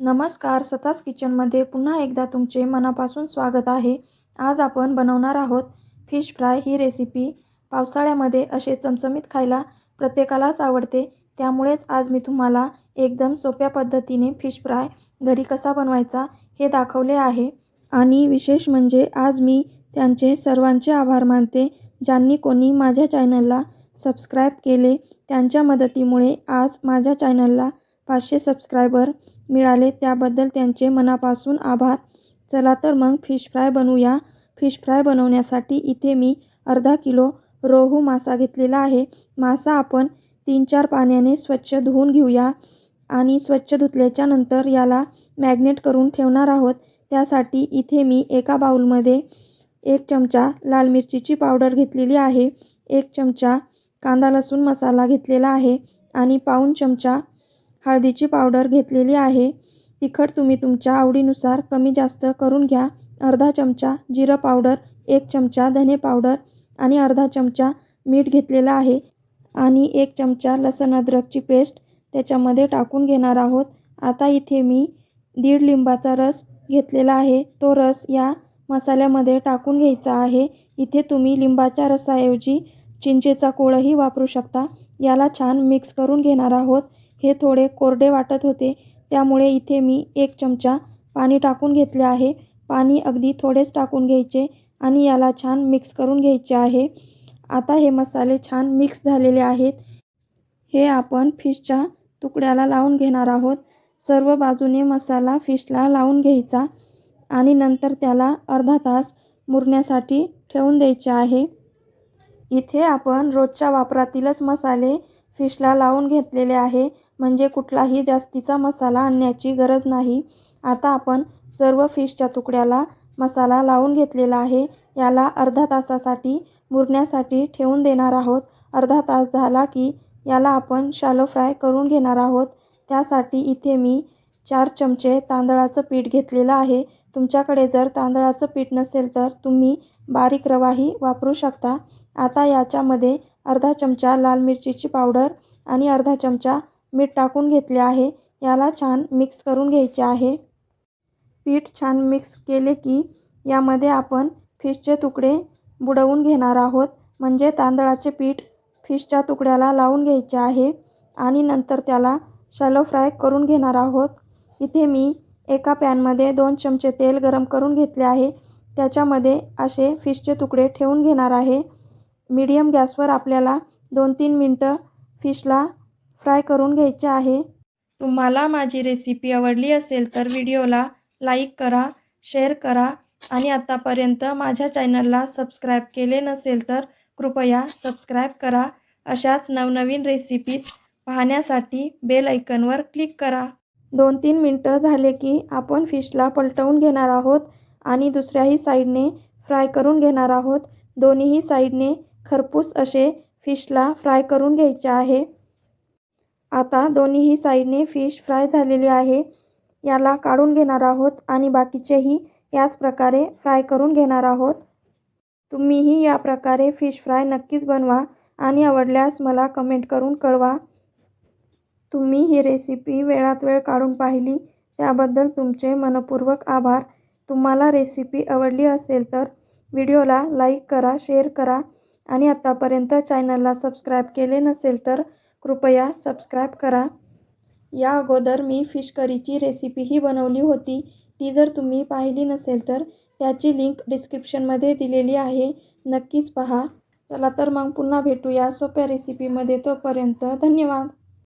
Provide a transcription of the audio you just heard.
नमस्कार सतास किचनमध्ये पुन्हा एकदा तुमचे मनापासून स्वागत आहे. आज आपण बनवणार आहोत फिश फ्राय ही रेसिपी. पावसाळ्यामध्ये असे चमचमीत खायला प्रत्येकालाच आवडते. त्यामुळेच आज मी तुम्हाला एकदम सोप्या पद्धतीने फिश फ्राय घरी कसा बनवायचा हे दाखवले आहे. आणि विशेष म्हणजे आज मी त्यांचे सर्वांचे आभार मानते. ज्यांनी कोणी माझ्या चॅनलला सबस्क्राईब केले त्यांच्या मदतीमुळे आज माझ्या चॅनलला पाचशे सबस्क्रायबर मिळाले त्याबद्दल त्यांचे मनापासून आभार. चला तर मग फिश फ्राय बनवूया. फिश फ्राय बनवण्यासाठी इथे मी अर्धा किलो रोहू मासा घेतलेला आहे. मासा आपण तीन चार पाण्याने स्वच्छ धुवून घेऊया आणि स्वच्छ धुतल्याच्या नंतर याला मॅग्नेट करून ठेवणार आहोत. त्यासाठी इथे मी एका बाउलमध्ये एक चमचा लाल मिरचीची पावडर घेतलेली आहे. एक चमचा कांदा लसूण मसाला घेतलेला आहे आणि पाऊण चमचा हळदीची पावडर घेतलेली आहे. तिखट तुम्ही तुमच्या आवडीनुसार कमी जास्त करून घ्या. अर्धा चमचा जिरं पावडर एक चमचा धने पावडर आणि अर्धा चमचा मीठ घेतलेलं आहे. आणि एक चमचा लसण अद्रकची पेस्ट त्याच्यामध्ये टाकून घेणार आहोत. आता इथे मी दीड लिंबाचा रस घेतलेला आहे. तो रस या मसाल्यामध्ये टाकून घ्यायचा आहे. इथे तुम्ही लिंबाच्या रसाऐवजी चिंचेचा कोळही वापरू शकता. याला छान मिक्स करून घेणार आहोत. हे थोडे कोरडे वाटत होते. त्यामुळे इथे मी एक चमचा पाणी टाकून घेतले आहे. पाणी अगदी थोडेच टाकून घ्यायचे आणि याला छान मिक्स करून घ्यायचे आहे. आता हे मसाले छान मिक्स झालेले आहेत. हे आपण फिशच्या तुकड्याला लावून घेणार आहोत. सर्व बाजूने मसाला फिशला लावून घ्यायचा आणि नंतर त्याला अर्धा तास मुरण्यासाठी ठेवून द्यायचे आहे. इथे आपण रोजच्या वापरातीलच मसाले फिशला लावून घेतलेले आहे. म्हणजे कुठलाही जास्तीचा मसाला आणण्याची गरज नाही. आता आपण सर्व फिशच्या तुकड्याला मसाला लावून घेतलेला आहे. याला अर्धा तासासाठी मुरण्यासाठी ठेवून देणार आहोत. अर्धा तास झाला की याला आपण शालो फ्राय करून घेणार आहोत. त्यासाठी इथे मी चार चमचे तांदळाचं पीठ घेतलेलं आहे. तुमच्याकडे जर तांदळाचं पीठ नसेल तर तुम्ही बारीक रवाही वापरू शकता. आता याच्यामध्ये अर्धा चमचा लाल मिरचीची पावडर आणि अर्धा चमचा मीठ टाकून घेतले आहे. याला छान मिक्स करून घ्यायचे आहे. पीठ छान मिक्स केले की यामध्ये आपण फिशचे तुकडे बुडवून घेणार आहोत. म्हणजे तांदळाचे पीठ फिशच्या तुकड्याला लावून घ्यायचे आहे आणि नंतर त्याला शॅलो फ्राय करून घेणार आहोत. इथे मी एका पॅनमध्ये दोन चमचे तेल गरम करून घेतले आहे. त्याच्यामध्ये असे फिशचे तुकडे ठेवून घेणार आहे. मीडियम गॅसवर आपल्याला दोन तीन मिनटं फिशला फ्राय करून घ्यायचे आहे. तुम्हाला माझी रेसिपी आवडली असेल तर व्हिडिओला लाईक करा शेअर करा आणि आत्तापर्यंत माझ्या चॅनलला सबस्क्राईब केले नसेल तर कृपया सबस्क्राईब करा. अशाच नवनवीन रेसिपीज पाहण्यासाठी बेल ऐकनवर क्लिक करा. दोन तीन मिनटं झाले की आपण फिशला पलटवून घेणार आहोत आणि दुसऱ्याही साईडने फ्राय करून घेणार आहोत. दोन्हीही साईडने खरपूस असे फिशला फ्राय करून घ्यायचे आहे. आता दोन्हीही साईडने फिश फ्राय झालेली आहे. याला काढून घेणार आहोत आणि बाकीचेही याच प्रकारे फ्राय करून घेणार आहोत. तुम्हीही या प्रकारे फिश फ्राय नक्कीच बनवा आणि आवडल्यास मला कमेंट करून कळवा. तुम्ही ही रेसिपी वेळात वेळ काढून पाहिली त्याबद्दल तुमचे मनपूर्वक आभार. तुम्हाला रेसिपी आवडली असेल तर व्हिडिओला लाईक करा शेअर करा आणि आत्तापर्यंत चॅनलला सबस्क्राईब केले नसेल तर कृपया सबस्क्राईब करा. या अगोदर मी फिश करीची रेसिपीही बनवली होती. ती जर तुम्ही पाहिली नसेल तर त्याची लिंक डिस्क्रिप्शनमध्ये दिलेली आहे. नक्कीच पहा. चला तर मग पुन्हा भेटूया सोप्या रेसिपीमध्ये. तोपर्यंत धन्यवाद.